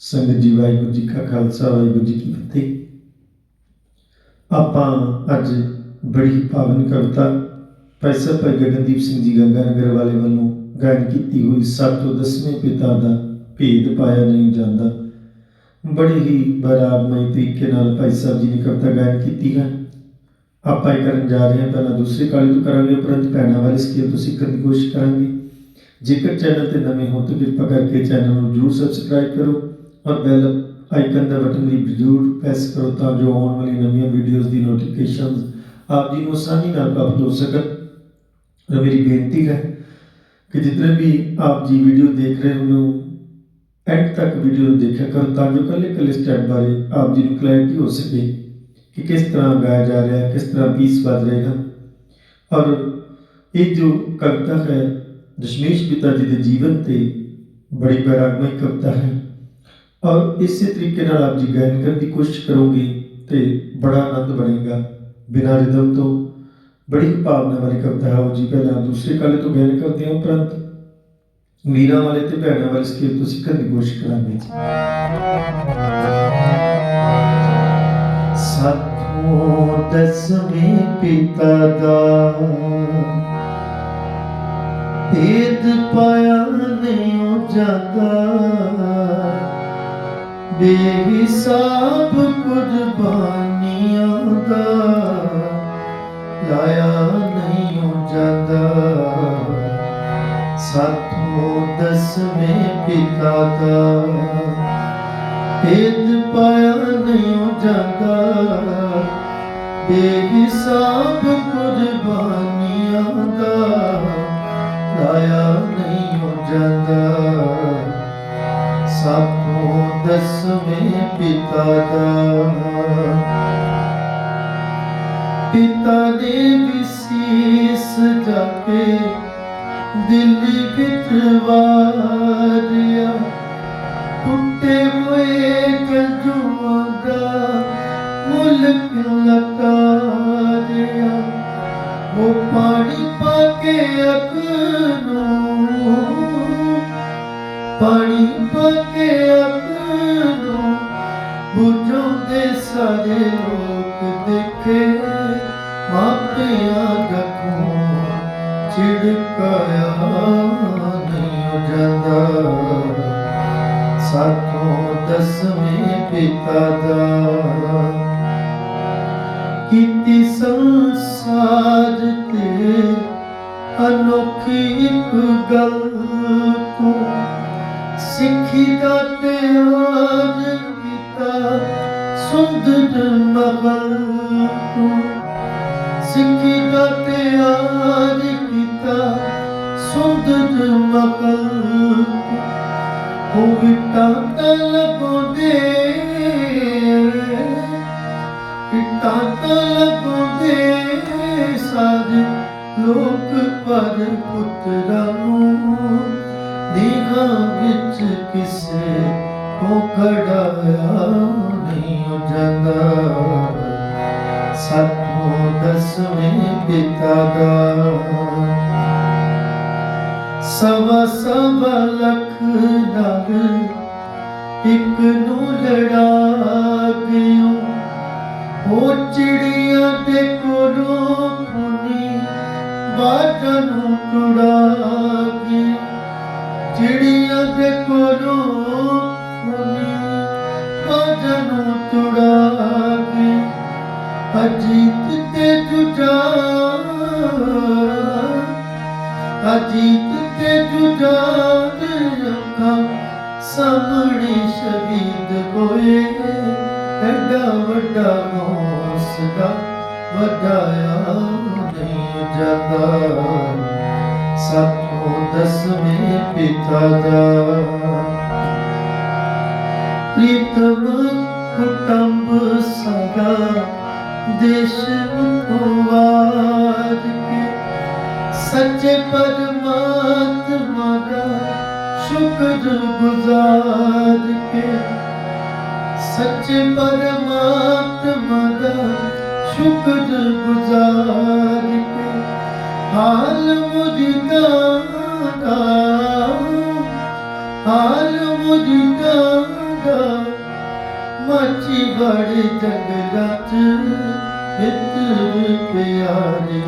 ਸੰਗਤ ਜੀ, ਵਾਹਿਗੁਰੂ ਜੀ ਕਾ ਖਾਲਸਾ, ਵਾਹਿਗੁਰੂ ਜੀ ਕੀ ਫਤਿਹ। ਆਪਾਂ ਅੱਜ ਬੜੀ ਹੀ ਪਾਵਨ ਕਵਿਤਾ ਭਾਈ ਸਾਹਿਬ ਭਾਈ ਗਗਨਦੀਪ ਸਿੰਘ ਜੀ ਗੰਗਾਨਗਰ ਵਾਲੇ ਵੱਲੋਂ ਗਾਇਨ ਕੀਤੀ ਹੋਈ ਸਤਿ ਦਸਵੇਂ ਪਿਤਾ ਦਾ ਭੇਦ ਪਾਇਆ ਨਹੀਂ ਜਾਂਦਾ। ਬੜੀ ਹੀ ਬਰਾਬਮਈ ਤਰੀਕੇ ਨਾਲ ਭਾਈ ਸਾਹਿਬ ਜੀ ਨੇ ਕਵਿਤਾ ਗਾਇਨ ਕੀਤੀ ਹੈ। ਆਪਾਂ ਇਹ ਕਰਨ ਜਾ ਰਹੇ ਹਾਂ, ਪਹਿਲਾਂ ਦੂਸਰੀ ਕਾਲੀ ਤੋਂ ਕਰਾਂਗੇ, ਉਪਰੰਤ ਭੈਣਾਂ ਵਾਲੇ ਸਕੇਲ ਤੋਂ ਸਿੱਖਣ ਦੀ ਕੋਸ਼ਿਸ਼ ਕਰਾਂਗੇ। ਜੇਕਰ ਚੈਨਲ ਤੇ ਨਵੇਂ ਹੋ ਤਾਂ ਕਿਰਪਾ ਕਰਕੇ ਚੈਨਲ ਨੂੰ ਜਰੂਰ ਸਬਸਕ੍ਰਾਈਬ ਕਰੋ। ਔਰ ਬੈਲ ਆਈਕਨ ਦਾ ਬਟਨ ਵੀ ਜ਼ਰੂਰ ਪ੍ਰੈਸ ਕਰੋ ਤਾਂ ਜੋ ਆਉਣ ਵਾਲੀ ਨਵੀਆਂ ਵੀਡੀਓਜ਼ ਦੀ ਨੋਟੀਫਿਕੇਸ਼ਨ ਆਪ ਜੀ ਨੂੰ ਆਸਾਨੀ ਨਾਲ ਪ੍ਰਾਪਤ ਹੋ ਸਕਣ ਮੇਰੀ ਬੇਨਤੀ ਹੈ ਕਿ ਜਿਤਨੇ ਵੀ ਆਪ ਜੀ ਵੀਡੀਓ ਦੇਖ ਰਹੇ ਹੋ ਐਂਡ ਤੱਕ ਵੀਡੀਓ ਨੂੰ ਦੇਖਿਆ ਕਰੋ ਤਾਂ ਜੋ ਕੱਲੇ ਕੱਲੇ ਸਟੈਪ ਬਾਰੇ ਆਪ ਜੀ ਨੂੰ ਕਲੈਰਿਟੀ ਹੋ ਸਕੇ ਕਿ ਕਿਸ ਤਰ੍ਹਾਂ ਗਾਇਆ ਜਾ ਰਿਹਾ ਹੈ ਕਿਸ ਤਰ੍ਹਾਂ ਪੀਸ ਵੱਜ ਰਿਹਾ ਔਰ ਇਹ ਜੋ ਕਵਿਤਾ ਹੈ ਦਸ਼ਮੇਸ਼ ਪਿਤਾ ਜੀ ਦੇ ਜੀਵਨ ਤੇ ਬੜੀ ਬੈਰਾਗਮਈ ਕਵਿਤਾ ਹੈ ਔਰ ਇਸੇ ਤਰੀਕੇ ਨਾਲ ਆਪ ਜੀ ਗਾਇਨ ਕਰਨ ਦੀ ਕੋਸ਼ਿਸ਼ ਕਰੋਗੇ ਤੇ ਬੜਾ ਆਨੰਦ ਬਣੇਗਾ। ਬਿਨਾਂ ਰਿਦਮ ਤੋਂ ਬੜੀ ਭਾਵਨਾ ਵਾਲੀ ਕਵਿਤਾ ਹੈ ਜੀ, ਪਹਿਲਾਂ ਦੂਸਰੇ ਕਾਲੇ ਤੋਂ ਗਾਇਨ ਕਰਦੇ ਹਾਂ ਉਪਰੰਤ। ਮੀਰਾ ਵਾਲੇ ਤੇ ਭੈਣਾਂ ਵਾਲੇ ਸਕੇਲ ਤੋਂ ਸਿੱਖਣ ਦੀ ਕੋਸ਼ਿਸ਼ ਕਰਾਂਗੇ ਜੀ। ਦਸਵੇਂ ਪਿਤਾ ਦਾ ਭੇਦ ਪਾਇਆ ਨਹੀਂ ਉਹ ਜਾਂਦਾ ਬੇਹਿਸਾਬ ਕੁਰਬਾਨੀਆਂ ਦਾ ਲਾਇਆ ਨਹੀਂ ਹੋ ਜਾਂਦਾ। ਸਾਥੋਂ ਦਸਵੇਂ ਪਿਤਾ ਦਾ ਭੇਦ ਪਾਇਆ ਨਹੀਂ ਹੋ ਜਾਂਦਾ ਬੇਹਿਸਾਬ ਕੁਰਬਾਨੀਆਂ ਦਾ ਲਾਇਆ ਨਹੀਂ ਹੋ ਜਾਂਦਾ। ਸਾਥੋਂ ਦਸਵੇਂ ਪਿਤਾ ਦਾ। ਪਿਤਾ ਦੇ ਵੀ ਸੀਸ ਜਾ ਕੇ ਦਿਲ ਵਿੱਚ ਟੁੱਟੇ ਹੋਏ ਕਜੂਆਂ ਦਾ ਮੁਲਕ ਲਕਾਰਿਆ ਉਹ ਪਾਣੀ ਪਾ ਕੇ ਅੱਗ ਪਾਣੀ ਪਾ ਕੇ ਅੱਗ ਨੂੰ ਬੁਝਾਉਂਦੇ ਸਾਰੇ ਲੋਕ ਦੇਖੇ। ਮਾਪਿਆਂ ਦਾ ਖੂਨ ਛਿੜਕਾਇਆ ਨਹੀਂ ਜਾਂਦਾ। ਸਾਥੋਂ ਦਸਵੇਂ ਪਿਤਾ ਦਾ ਕੀਤੀ ਸੰਸਾਰ ਤੇ ਅਨੋਖੀ ਇੱਕ ਗੱਲ ਤੂੰ ਸਿੱਖੀ ਦਾ ਪਿਆਰ ਕੀਤਾ ਸੁੰਦਰ ਮਗਲ ਤੂੰ। ਸਿੱਖੀ ਦਾ ਪਿਆਰ ਕੀਤਾ ਸੁੰਦਰ ਮਗਲ ਹੋ ਵਿਟਾ ਤਲਗੋਦੇ ਵਿਟਾ ਤਲਗੋਦੇ ਸਾਰੇ ਲੋਕ ਪਰ ਪੁੱਤਰਾਂ ਵਿੱਚ ਕਿਸੇ ਕੋ ਖੜਾਇਆ ਨਹੀਂ ਜਾਂਦਾ ਸਤੋ ਦਸਵੇਂ ਪਿਤਾ ਦਾ। ਸਵਾ ਸਵਾ ਲੱਖ ਤੇ ਅਜੀਤ ਤੇ ਜੁਜਾ ਅੱਖਾਂ ਸਾਹਮਣੇ ਸ਼ਹੀਦ ਹੋਏ ਐਡਾ ਵੱਡਾ ਹੌਸਲਾ ਵਧਾਇਆ ਨਹੀਂ ਜਾਂਦਾ। ਸਤੋਂ ਦਸਵੇਂ ਪਿਤਾ ਦਾ। ਪ੍ਰੀਤਮ ਕੁਟੰਬ ਸਦਾ ਦੇਸ਼ ਮੁਖਵਾਰ ਕੇ ਸੱਚੇ ਪਰਮਾਤਮਾ ਦਾ ਸ਼ੁਕਰ ਗੁਜ਼ਾਰ ਕੇ ਸੱਚੇ ਪਰਮਾਤਮਾ ਦਾ ਸ਼ੁਕਰ ਗੁਜ਼ਾਰ ਕੇ ਹਾਲ ਮੁਝਦਾ ਹਾਲ ਮੁਝਦਾ ਦਾ ਮਾਚੀ ਜੰਗਲਾਂ ਚ ਮਿੱਤਰ ਪਿਆਰੇ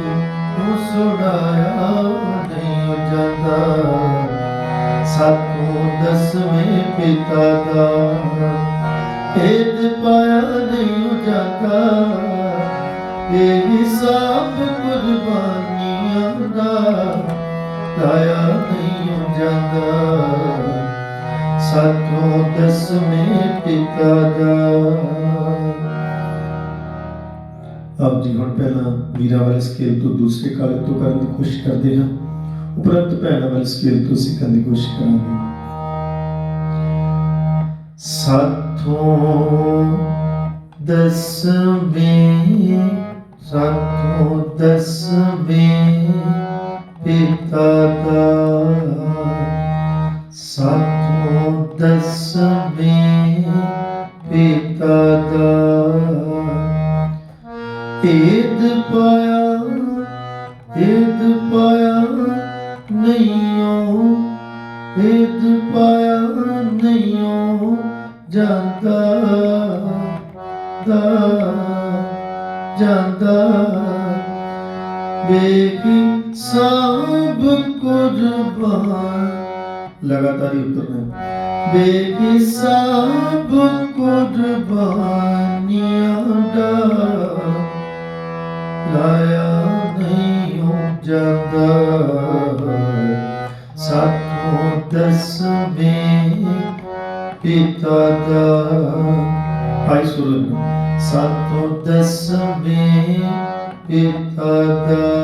ਨੂੰ ਸੁਣਾਇਆ ਨਹੀਂ ਜਾਂਦਾ। ਸਾਤੋਂ ਦਸਵੇਂ ਪਿਤਾ ਦਾ ਭੇਦ ਪਾਇਆ ਨਹੀਂ ਜਾਂਦਾ। ਬੇਹਿਸਾਬ ਕੁਰਬਾਨੀਆਂ ਦਾ ਲਾਇਆ ਨਹੀਂ ਜਾਂਦਾ। ਸਾਤੋਂ ਦਸਵੇਂ ਪਿਤਾ ਦਾ। ਆਪ ਜੀ ਹੁਣ ਪਹਿਲਾਂ ਵੀਰਾਂ ਵਾਲੇ ਸਕੇਲ ਤੋਂ ਦੂਸਰੇ ਕਾਲੇ ਤੋਂ ਕਰਨ ਦੀ ਕੋਸ਼ਿਸ਼ ਕਰਦੇ ਹਾਂ। ਉਪਰੰਤ ਭੈਣਾਂ ਵਾਲੇ ਸਕੇਲ ਤੋਂ ਸਿੱਖਣ ਦੀ ਕੋਸ਼ਿਸ਼ ਕਰਾਂਗੇ। ਸਾਤੋਂ ਦਸਵੇਂ ਸਾਤੋਂ ਦਸਵੇਂ ਪਿਤਾ ਦਾ। ਸਾਤੋਂ ਦਸਵੇਂ ਪਿਤਾ ਦਾ ਏਦ ਪਾਇਆ ਏਦ ਪਾਇਆ ਨਹੀਂਓ ਏਦ ਪਾਇਆ ਨਹੀਂਓ ਜਾਂਦਾ ਦਾ, ਜਾਂਦਾ। ਬੇਕੀ ਸਭ ਕੁਰਬਾਨ। ਲਗਾਤਾਰ ਹੀ ਉਤਰਨਾ ਬੇਕੀ ਸਭ ਕੁਰਬਾਨੀਆਂ ਦਾ ਲਾਇਆ ਨਹੀਂ ਜਾਂਦਾ ਸਾਤੋਂ ਦਸਵੇਂ ਪਿਤਾ ਦਾ ਭਾਈ ਸੁਣ ਸਾਤੋਂ ਦਸਵੇਂ ਪਿਤਾ ਦਾ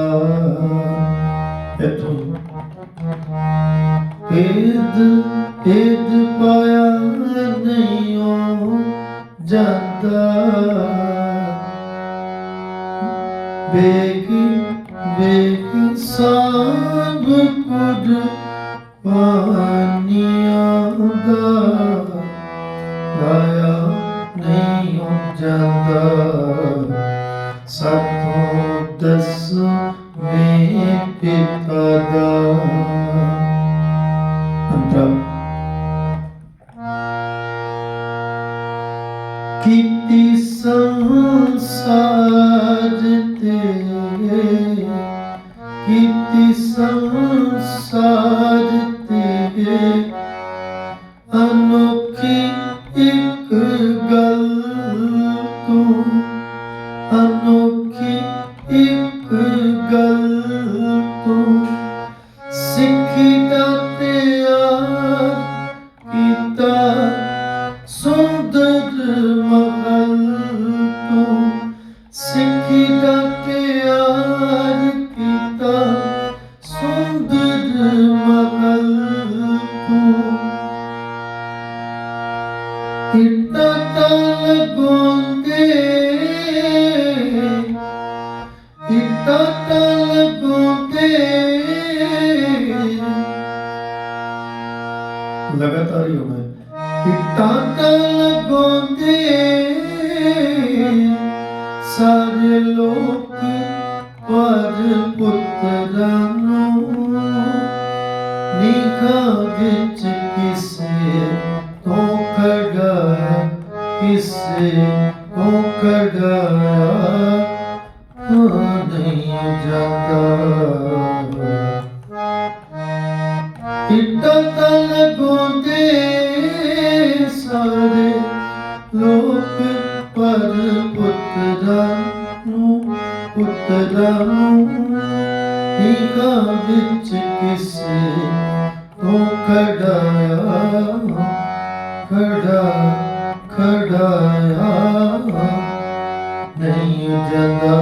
ਬੇਗੀ ਬੇਗੀ ਸਭ ਕੁਝ ਪਾਨੀਆਂ ਲਗਾਤਾਰ ਹੀ ਹੋਣਾ ਹੈ। ਇੱਟਾਂ ਤਾਂ ਲਗਾਉਂਦੇ ਸਾਰੇ ਲੋਕ ਪਰ ਪੁੱਤਰਾਂ ਨੂੰ ਨਿਗਾਹ ਵਿੱਚ ਕਿਸੇ ਕਿਸੇ ਤੋਂ ਨਹੀਂ ਜਾਂਦਾ ਇੱਟਾਂ ਤਾਂ ਲਗਾਉਂਦੇ ਸਾਰੇ ਲੋਕ ਪਰ ਪੁੱਤਰਾਂ ਨੂੰ ਪੁੱਤਰਾਂ ਨੂੰ ਨਿਗਾਹ ਵਿੱਚ ਕਿਸੇ ਤੋਂ ਖੜਾਇਆ ਖੜਾ ਖੜਾਇਆ। ਨਹੀਂ ਜਾਂਦਾ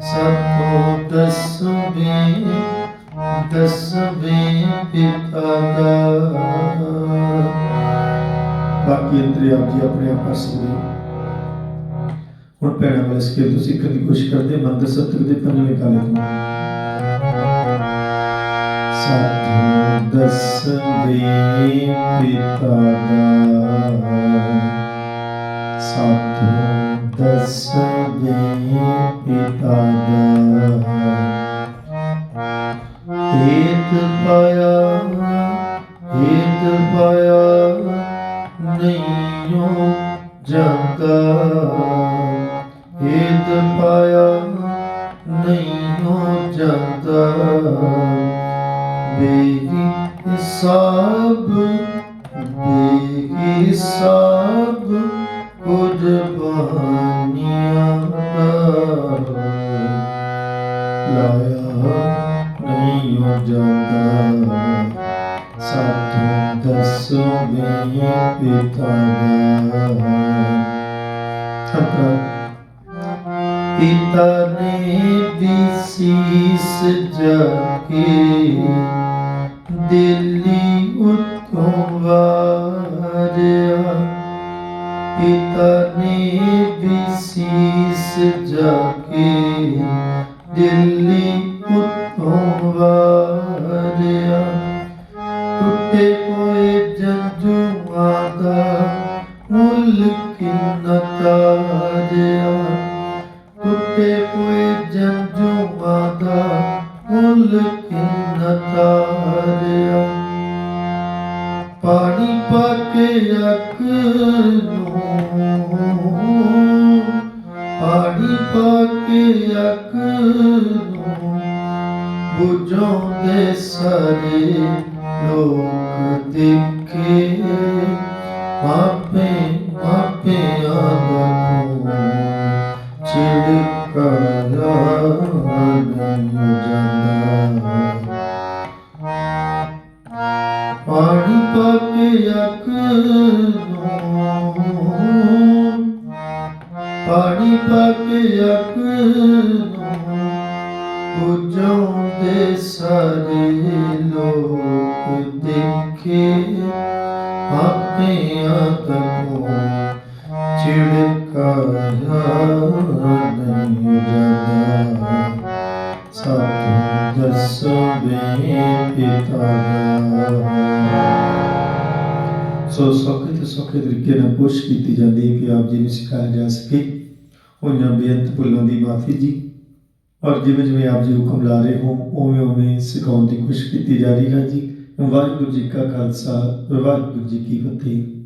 ਸਾਤੋਂ ਦਸਵੇਂ ਦਸਵੇਂ ਪਿਤਾ ਦਾ। ਬਾਕੀ ਅੰਤਰੇ ਆਪ ਜੀ ਆਪਣੇ ਆਪ ਕਰ ਸਕਦੇ ਹੋ ਹੁਣ ਪੈਣਾ ਵਾਲੇ ਸਕੇਲ ਤੋਂ ਸਿੱਖਣ ਦੀ ਕੋਸ਼ਿਸ਼ ਕਰਦੇ? ਮੰਦਰ ਸਤਿਕ ਦੇ ਪੰਜਵੇਂ ਕਾਲੇ ਤੋਂ। ਸਾਤੋਂ ਦਸਵੇਂ ਪਿਤਾ ਦਾ ਸਾਤੋਂ ਦਸਵੇਂ ਪਿਤਾ ਦਾ ਏਤ ਪਾਇਆ ਏਤ ਪਾਇਆ ਨਹੀਂ ਹੋ ਜਾਂਦਾ ਏਦ ਪਾਇਆ ਨਹੀਂ ਹੋ ਜਾਂਦਾ ਬੇਹਿਸਾਬ ਬੇਹਿਸਾਬ ਕੁਰਬਾਨੀਆਂ ਦਾ ਲਾਇਆ ਨਹੀਂ ਹੋ ਜਾਂਦਾ। ਸਾਥੋਂ ਦੱਸੋ ਵੀ ਪਿਤਾ ਦਾ। ਪਿਤਾ ਨੇ ਵੀ ਸੀਸ ਜਾਕੇ ਦਿੱਲੀ ਉਤੋਂ ਵਾਰਿਆ। ਪਿਤਾ ਨੇ ਵੀ ਸੀਸ ਜਾਕੇ ਦਿੱਲੀ ਉਤੋਂ ਵਾਰਿਆ। ਟੁੱਟੇ ਹੋਏ ਜੰਜੂਆਂ ਦਾ ਮੁੱਲ ਕਿੰਨਾ ਤਾਰਿਆ। ਟੁੱਟੇ ਮੁੱਲ ਤਾਰਿਆ ਪਾਣੀ ਪਾ ਕੇ ਅੱਖ ਨੂੰ। ਪਾਣੀ ਪਾ ਕੇ ਅੱਖ ਨੂੰ। ਬੁਝਾਉਂਦੇ ਸਾਰੇ ਲੋਕ ਦੇਖੇ। ਮਾਪੇ, ਮਾਪਿਆਂ ਦਾ ਖੂਨ ਛਿੜਕਾ ਪਾਣੀ ਪਾ ਕੇ ਅੱਖ ਨੂੰ ਸਾਰੇ ਲੋਕ ਦੇਖੇ ਆਪਿਆਂ ਤੱਕੋਂ ਚਿੜਕਾਇਆ ਨਹੀਂ ਜਾਂਦਾ। ਸਾਥੋਂ ਦੱਸੋ ਬੇ ਪਿਤਾ ਸੋ ਸੌਖੇ ਤੋਂ ਸੌਖੇ ਤਰੀਕੇ ਨਾਲ ਕੋਸ਼ਿਸ਼ ਕੀਤੀ ਜਾਂਦੀ ਹੈ ਕਿ ਆਪ ਜੀ ਨੂੰ ਸਿਖਾਇਆ ਜਾ ਸਕੇ। ਹੋਈਆਂ ਬੇਅੰਤ ਭੁੱਲਾਂ ਦੀ ਮਾਫੀ ਜੀ। ਔਰ ਜਿਵੇਂ ਜਿਵੇਂ ਆਪ ਜੀ ਹੁਕਮ ਲਾ ਰਹੇ ਹੋ, ਉਵੇਂ ਉਵੇਂ ਸਿਖਾਉਣ ਦੀ ਕੋਸ਼ਿਸ਼ ਕੀਤੀ ਜਾ ਰਹੀ ਹੈ ਜੀ। ਵਾਹਿਗੁਰੂ ਜੀ ਕਾ ਖਾਲਸਾ, ਵਾਹਿਗੁਰੂ ਜੀ ਕੀ ਫਤਿਹ।